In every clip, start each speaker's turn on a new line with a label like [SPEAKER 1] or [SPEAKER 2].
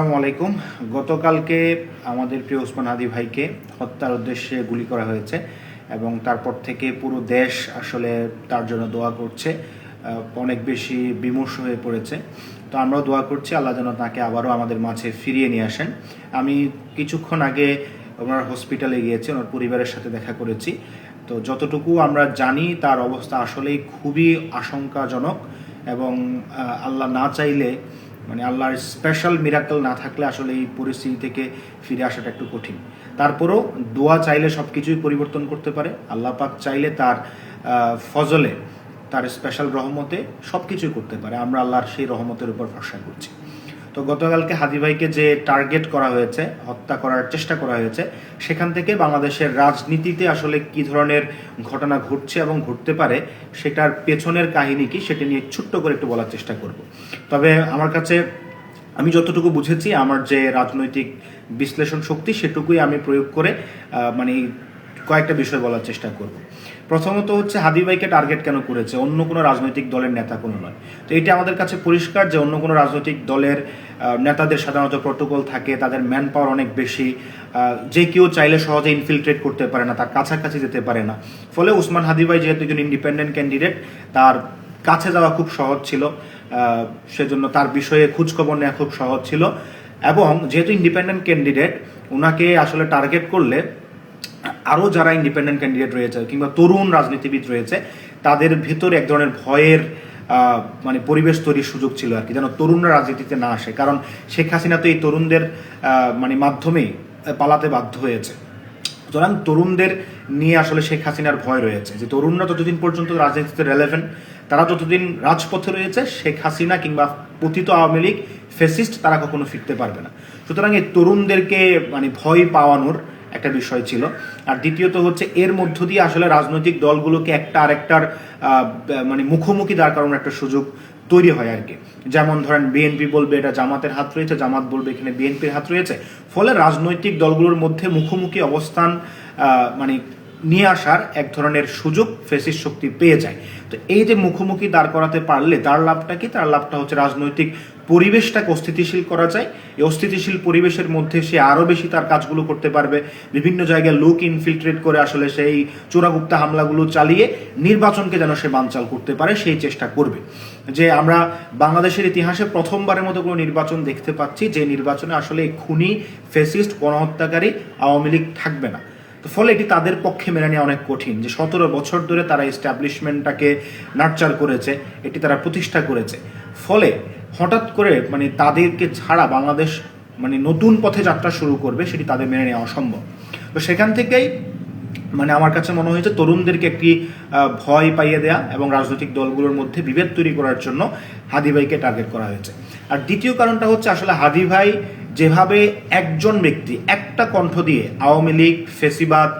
[SPEAKER 1] আসসালামু আলাইকুম। গতকালকে আমাদের প্রিয় ওসমান হাদি ভাইকে হত্যার উদ্দেশ্যে গুলি করা হয়েছে এবং তারপর থেকে পুরো দেশ আসলে তার জন্য দোয়া করছে অনেক বেশি বিমর্ষ হয়ে পড়েছে। তো আমরাও দোয়া করছি, আল্লাহ যেন তাকে আবারও আমাদের মাঝে ফিরিয়ে নিয়ে আসেন। আমি কিছুক্ষণ আগে ওনার হসপিটালে গিয়েছি, ওনার পরিবারের সাথে দেখা করেছি। তো যতটুকু আমরা জানি, তার অবস্থা আসলেই খুবই আশঙ্কাজনক এবং আল্লাহ না চাইলে মানে আল্লাহর স্পেশাল মিরাকল না থাকলে আসলে এই পরিস্থিতি থেকে ফিরে আসাটা একটু কঠিন। তারপরও দোয়া চাইলে সব কিছুই পরিবর্তন করতে পারে। আল্লাহ পাক চাইলে তার ফজলে, তার স্পেশাল রহমতে সব কিছুই করতে পারে। আমরা আল্লাহর সেই রহমতের উপর ভরসা করছি। তো গতকালকে হাদি ভাইকে যে টার্গেট করা হয়েছে, হত্যা করার চেষ্টা করা হয়েছে, সেখান থেকে বাংলাদেশের রাজনীতিতে আসলে কি ধরনের ঘটনা ঘটছে এবং ঘটতে পারে, সেটার পেছনের কাহিনী কি, সেটা নিয়ে ছোট্ট করে একটু বলার চেষ্টা করব। তবে আমার কাছে, আমি যতটুকু বুঝেছি, আমার যে রাজনৈতিক বিশ্লেষণ শক্তি, সেটুকুই আমি প্রয়োগ করে মানে কয়েকটা বিষয় বলার চেষ্টা করব। প্রথমত হচ্ছে হাদি ভাইকে টার্গেট কেন করেছে? অন্য কোনো রাজনৈতিক দলের নেতা কোনো নয়। তো এটা আমাদের কাছে পরিষ্কার যে অন্য কোনো রাজনৈতিক দলের নেতাদের সাধারণত প্রোটোকল থাকে, তাদের ম্যান পাওয়ার অনেক বেশি যে কেউ চাইলে সহজে ইনফিলট্রেট করতে পারে না, তার কাছাকাছি যেতে পারে না। ফলে উসমান হাদি ভাই যেহেতু একজন ইন্ডিপেন্ডেন্ট ক্যান্ডিডেট তার কাছে যাওয়া খুব সহজ ছিল সেজন্য তার বিষয়ে খোঁজখবর নেওয়া খুব সহজ ছিল। এবং যেহেতু ইন্ডিপেন্ডেন্ট ক্যান্ডিডেট ওনাকে আসলে টার্গেট করলে আরও যারা ইন্ডিপেন্ডেন্ট ক্যান্ডিডেট রয়েছে কিংবা তরুণ রাজনীতিবিদ রয়েছে, তাদের ভেতরে এক ধরনের ভয়ের মানে পরিবেশ তৈরির সুযোগ ছিল আর কি, যেন তরুণরা রাজনীতিতে না আসে। কারণ শেখ হাসিনা তো এই তরুণদের মানে মাধ্যমেই পালাতে বাধ্য হয়েছে। সুতরাং তরুণদের নিয়ে আসলে শেখ হাসিনার ভয় রয়েছে যে তরুণরা যতদিন পর্যন্ত রাজনীতিতে রেলেভেন্ট তারা যতদিন রাজপথে রয়েছে, শেখ হাসিনা কিংবা পতিত আওয়ামী লীগ ফেসিস্ট তারা কখনো ফিরতে পারবে না। সুতরাং এই তরুণদেরকে মানে ভয় পাওয়ানোর একটা বিষয় ছিল। আর দ্বিতীয়ত হচ্ছে এর মধ্য দিয়ে আসলে রাজনৈতিক দলগুলোকে একটা আরেকটার মানে মুখোমুখি দাঁড় করানোর একটা সুযোগ তৈরি হয় আর কি। যেমন ধরেন বিএনপি বলবে এটা জামাতের হাত রয়েছে, জামাত বলবে এখানে বিএনপির হাত রয়েছে। ফলে রাজনৈতিক দলগুলোর মধ্যে মুখোমুখি অবস্থান মানে নিয়ে আসার এক ধরনের সুযোগ ফেসিস শক্তি পেয়ে যায়। তো এই যে মুখোমুখি দাঁড় করাতে পারলে তার লাভটা কি? তার লাভটা হচ্ছে রাজনৈতিক পরিবেশটাকে অস্থিতিশীল করা যায়। এই অস্থিতিশীল পরিবেশের মধ্যে সে আরও বেশি তার কাজগুলো করতে পারবে। বিভিন্ন জায়গায় লোক ইনফিল্ট্রেট করে আসলে সেই চোরাগুপ্তা হামলাগুলো চালিয়ে নির্বাচনকে যেন সে বানচাল করতে পারে, সেই চেষ্টা করবে। যে আমরা বাংলাদেশের ইতিহাসে প্রথমবারের মতো কোনো নির্বাচন দেখতে পাচ্ছি, যে নির্বাচনে আসলে খুনি ফেসিস্ট গণহত্যাকারী আওয়ামী লীগ থাকবে না। তো ফলে এটি তাদের পক্ষে মেনে নেওয়া অনেক কঠিন। যে সতেরো বছর ধরে তারা এস্টাবলিশমেন্টটাকে নার্চার করেছে, এটি তারা প্রতিষ্ঠা করেছে। ফলে হঠাৎ করে মানে তাদেরকে ছাড়া বাংলাদেশ মানে নতুন পথে যাত্রা শুরু করবে সেটি তাদের মেনে নেওয়া অসম্ভব। তো সেখান থেকেই মানে আমার কাছে মনে হয়েছে তরুণদেরকে একটি ভয় পাইয়ে দেয়া এবং রাজনৈতিক দলগুলোর মধ্যে বিভেদ তৈরি করার জন্য হাদি ভাইকে টার্গেট করা হয়েছে। আর দ্বিতীয় কারণটা হচ্ছে আসলে হাদি ভাই যেভাবে একজন ব্যক্তি একটা কণ্ঠ দিয়ে আওয়ামী লীগ, ফেসিবাদ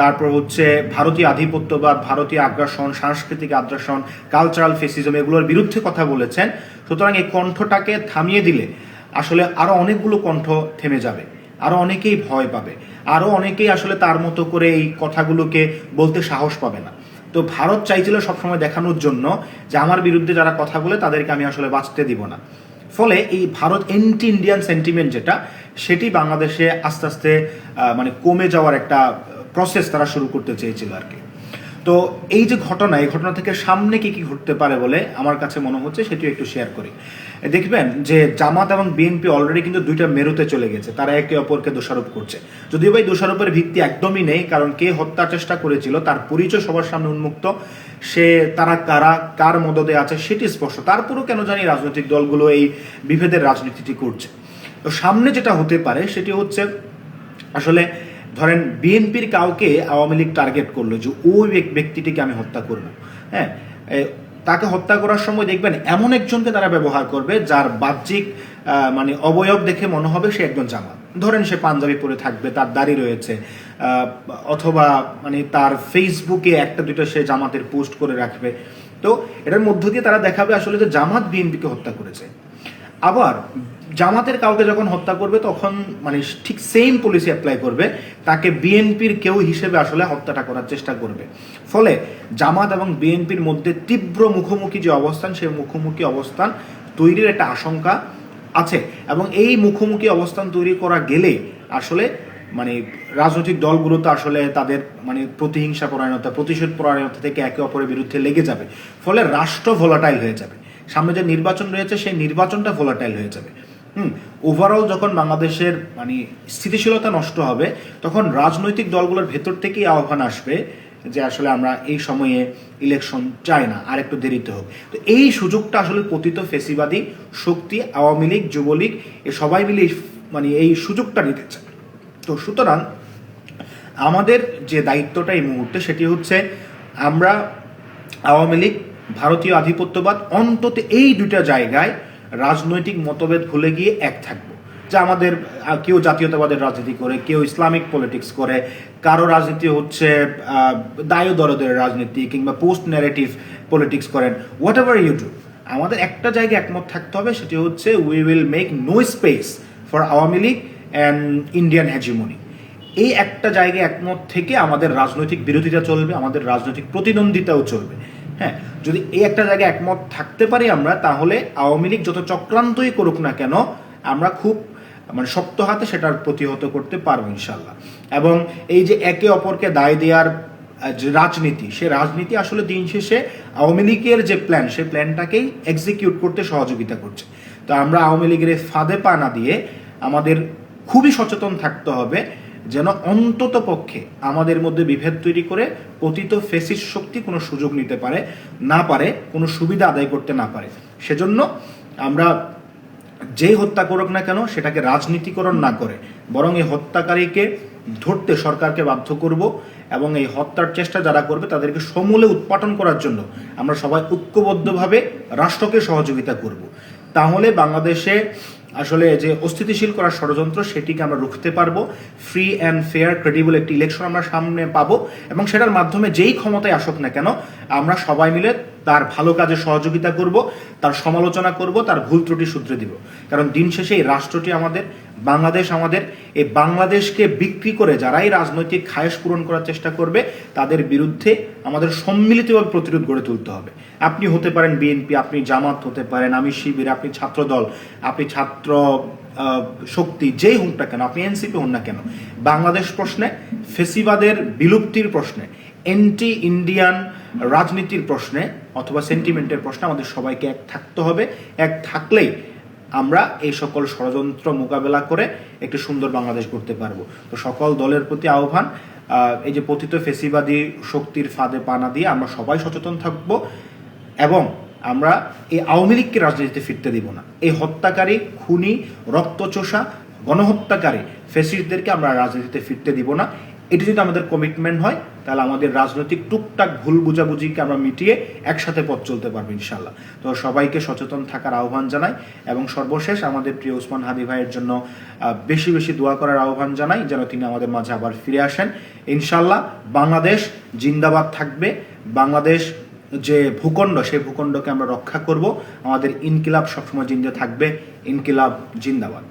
[SPEAKER 1] তারপর হচ্ছে ভারতীয় আধিপত্যবাদ, ভারতীয় আগ্রাসন, সাংস্কৃতিক আগ্রাসন কালচারাল ফেসিজম এগুলোর বিরুদ্ধে কথা বলেছেন। সুতরাং এই কণ্ঠটাকে থামিয়ে দিলে আসলে আরও অনেকগুলো কণ্ঠ থেমে যাবে, আরও অনেকেই ভয় পাবে, আরও অনেকেই আসলে তার মতো করে এই কথাগুলোকে বলতে সাহস পাবে না। তো ভারত চাইছিল সবসময় দেখানোর জন্য যে আমার বিরুদ্ধে যারা কথা বলে তাদেরকে আমি আসলে বাঁচতে দিব না। ফলে এই ভারত এন্টি ইন্ডিয়ান সেন্টিমেন্ট যেটা, সেটি বাংলাদেশে আস্তে আস্তে মানে কমে যাওয়ার একটা প্রসেস তারা শুরু করতে চেয়েছিল আর কি। তো এই যে ঘটনা, এই ঘটনা থেকে সামনে কি কি ঘটতে পারে বলে আমার কাছে মনে হচ্ছে সেটিও একটু শেয়ার করি। দেখবেন যে জামাত এবং বিএনপি অলরেডি কিন্তু দুইটা মেরুতে চলে গেছে, তারা একে অপরকে দোষারোপ করছে। যদিও ভাই দোষারোপের ভিত্তি একদমই নেই, কারণ কে হত্যার চেষ্টা করেছিল, তার পরিচয় সবার সামনে উন্মুক্ত, সে, তারা কারা, কার মদদে আছে সেটি স্পষ্ট। তারপরও কেন জানি রাজনৈতিক দলগুলো এই বিভেদের রাজনীতিটি করছে। তো সামনে যেটা হতে পারে সেটি হচ্ছে, আসলে ধরেন বিএনপির কাউকে আওয়ামী লীগ টার্গেট করল যে ওই ব্যক্তিটিকে আমি হত্যা করব। হ্যাঁ? তাকে হত্যা করার সময় দেখবেন এমন একজনকে তারা ব্যবহার করবে যার বাহ্যিক মানে অবয়ব দেখে মনে হবে সে একজন জামাত। ধরেন সে পাঞ্জাবি পরে থাকবে, তার দাড়ি রয়েছে অথবা মানে তার ফেসবুকে একটা দুটো সে জামাতের পোস্ট করে রাখবে। তো এটার মধ্য দিয়ে তারা দেখাবে আসলে যে জামাত বিএনপিকে হত্যা করেছে। আবার জামাতের কাউকে যখন হত্যা করবে, তখন মানে ঠিক সেম পলিসি অ্যাপ্লাই করবে। তাকে বিএনপির কেউ হিসেবে আসলে হত্যাটা করার চেষ্টা করবে। ফলে জামাত এবং বিএনপির মধ্যে তীব্র মুখোমুখি যে অবস্থান, সেই মুখোমুখি অবস্থান তৈরির একটা আশঙ্কা আছে। এবং এই মুখোমুখি অবস্থান তৈরি করা গেলে আসলে মানে রাজনৈতিক দলগুলো তো আসলে তাদের মানে প্রতিহিংসা পরায়ণতা, প্রতিশোধ পরায়ণতা থেকে একে অপরের বিরুদ্ধে লেগে যাবে। ফলে রাষ্ট্র ভোলাটাইল হয়ে যাবে। সামনে যে নির্বাচন রয়েছে, সেই নির্বাচনটা ভোলাটাইল হয়ে যাবে। হুম ওভারঅল যখন বাংলাদেশের মানে স্থিতিশীলতা নষ্ট হবে, তখন রাজনৈতিক দলগুলোর ভেতর থেকেই আহ্বান আসবে যে আসলে আমরা এই সময়ে ইলেকশন চাই না, আর একটু দেরিতে হোক। তো এই সুযোগটা আসলে পতিত ফেসিবাদী শক্তি, আওয়ামী লীগ, যুবলীগ, এ সবাই মিলে মানে এই সুযোগটা নিতে চায়। তো সুতরাং আমাদের যে দায়িত্বটা এই মুহূর্তে সেটি হচ্ছে আমরা আওয়ামী লীগ, ভারতীয় আধিপত্যবাদ অন্তত এই দুটা জায়গায় রাজনৈতিক মতভেদ ভুলে গিয়ে এক থাকব। যা আমাদের কেউ জাতীয়তাবাদের রাজনীতি করে, কেউ ইসলামিক পলিটিক্স করে, কারও রাজনীতি হচ্ছে দায় দরদের রাজনীতি কিংবা পোস্ট ন্যারেটিভ পলিটিক্স করেন হোয়াট এভার ইউ ডু আমাদের একটা জায়গায় একমত থাকতে হবে, সেটি হচ্ছে we will make no space for Awami League and Indian hegemony এই একটা জায়গায় একমত থেকে আমাদের রাজনৈতিক বিরোধিতা চলবে, আমাদের রাজনৈতিক প্রতিদ্বন্দ্বিতাও চলবে। হ্যাঁ যদি এই একটা জায়গায় একমত থাকতে পারি আমরা, তাহলে আওয়ামী লীগ যত চক্রান্তই করুক না কেন, আমরা খুব মানে শক্ত হাতে সেটার প্রতিহত করতে পারব ইনশাল্লাহ এবং এই যে একে অপরকে দায় দেওয়ার যে রাজনীতি, সে রাজনীতি আসলে দিন শেষে আওয়ামী লীগের যে প্ল্যান সেই প্ল্যানটাকেই এক্সিকিউট করতে সহযোগিতা করছে। তো আমরা আওয়ামী লীগের ফাঁদে পা না দিয়ে আমাদের খুবই সচেতন থাকতে হবে। যেন অন্তত পক্ষে আমাদের মধ্যে বিভেদ তৈরি করে পতিত ফেসিস শক্তি কোনো সুযোগ নিতে পারে, না পারে, কোনো সুবিধা আদায় করতে না পারে। সেজন্য আমরা যেই হত্যা করুক না কেন সেটাকে রাজনীতিকরণ না করে, বরং এই হত্যাকারীকে ধরতে সরকারকে বাধ্য করব এবং এই হত্যার চেষ্টা যারা করবে তাদেরকে সমূলে উৎপাটন করার জন্য আমরা সবাই ঐক্যবদ্ধভাবে রাষ্ট্রকে সহযোগিতা করব। তাহলে বাংলাদেশে আসলে যে অস্থিতিশীল করার ষড়যন্ত্র সেটিকে আমরা রুখতে পারব। ফ্রি অ্যান্ড ফেয়ার ক্রেডিবল একটি ইলেকশন আমরা সামনে পাবো এবং সেটার মাধ্যমে যেই ক্ষমতায় আসুক না কেন, আমরা সবাই মিলে তার ভালো কাজে সহযোগিতা করব, তার সমালোচনা করব, তার ভুল ত্রুটি শুধরে দিব। কারণ দিন শেষে এই রাষ্ট্রটি আমাদের, বাংলাদেশ আমাদের এই বাংলাদেশকে বিক্রি করে যারাই রাজনৈতিক খায়েশ পূরণ করার চেষ্টা করবে, তাদের বিরুদ্ধে আমাদের সম্মিলিতভাবে প্রতিরোধ গড়ে তুলতে হবে। আপনি হতে পারেন বিএনপি, আপনি জামাত হতে পারেন, আমি শিবির, আপনি ছাত্রদল, আপনি ছাত্র শক্তি, যেই হোক না কেন, আপনি এনসিপি হন না কেন, বাংলাদেশ প্রশ্নে, ফেসিবাদের বিলুপ্তির প্রশ্নে এন্টি ইন্ডিয়ান রাজনীতির প্রশ্নে অথবা সেন্টিমেন্টের প্রশ্নে আমাদের সবাইকে এক থাকতে হবে। এক থাকলেই আমরা এই সকল ষড়যন্ত্র মোকাবেলা করে একটি সুন্দর বাংলাদেশ করতে পারব। তো সকল দলের প্রতি আহ্বান এই যে পতিত ফেসিবাদী শক্তির ফাঁদে পানা দিয়ে আমরা সবাই সচেতন থাকব এবং আমরা এই আওয়ামী লীগকে রাজনীতিতে ফিরতে দিব না। এই হত্যাকারী, খুনি, রক্তচোষা, গণহত্যাকারী ফেসিস্টদেরকে আমরা রাজনীতিতে ফিরতে দিব না। এটি যদি আমাদের কমিটমেন্ট হয় তাহলে আমাদের রাজনৈতিক টুকটাক ভুল বুঝাবুঝিকে আমরা মিটিয়ে একসাথে পথ চলতে পারব ইনশাল্লাহ তো সবাইকে সচেতন থাকার আহ্বান জানাই এবং সর্বশেষ আমাদের প্রিয় ওসমান হাদি ভাইয়ের জন্য বেশি বেশি দোয়া করার আহ্বান জানাই যেন তিনি আমাদের মাঝে আবার ফিরে আসেন। ইনশাল্লাহ বাংলাদেশ জিন্দাবাদ থাকবে। বাংলাদেশ যে ভূখণ্ড, সেই ভূখণ্ডকে আমরা রক্ষা করব। আমাদের ইনকিলাব সবসময় জিন্দে থাকবে। ইনকিলাব জিন্দাবাদ।